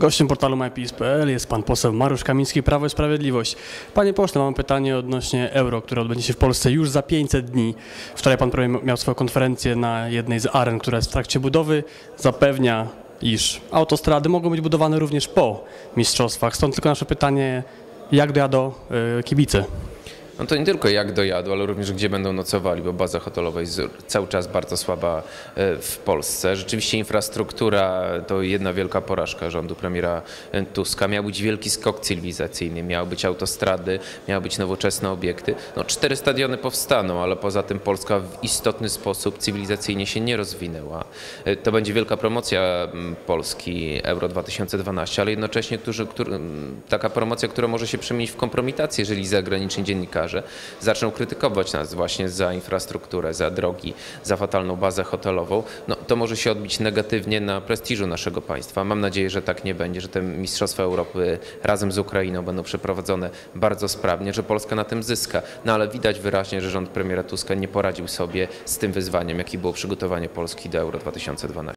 Gościem portalu myPiece.pl jest pan poseł Mariusz Kamiński, Prawo i Sprawiedliwość. Panie pośle, mam pytanie odnośnie euro, które odbędzie się w Polsce już za 500 dni. Wczoraj pan premier miał swoją konferencję na jednej z aren, która jest w trakcie budowy. Zapewnia, iż autostrady mogą być budowane również po mistrzostwach. Stąd tylko nasze pytanie, jak dojadą y, kibice? No to nie tylko jak dojadą, ale również gdzie będą nocowali, bo baza hotelowa jest cały czas bardzo słaba e, w Polsce. Rzeczywiście infrastruktura to jedna wielka porażka rządu premiera Tuska. Miał być wielki skok cywilizacyjny, miały być autostrady, miały być nowoczesne obiekty. No cztery stadiony powstaną, ale poza tym Polska w istotny sposób cywilizacyjnie się nie rozwinęła. E, To będzie wielka promocja Polski Euro 2012, ale jednocześnie którzy, taka promocja, która może się przemienić w kompromitację, jeżeli zagraniczni dziennikarze zaczną krytykować nas właśnie za infrastrukturę, za drogi, za fatalną bazę hotelową, no to może się odbić negatywnie na prestiżu naszego państwa. Mam nadzieję, że tak nie będzie, że te Mistrzostwa Europy razem z Ukrainą będą przeprowadzone bardzo sprawnie, że Polska na tym zyska. No ale widać wyraźnie, że rząd premiera Tuska nie poradził sobie z tym wyzwaniem, jaki było przygotowanie Polski do Euro 2012.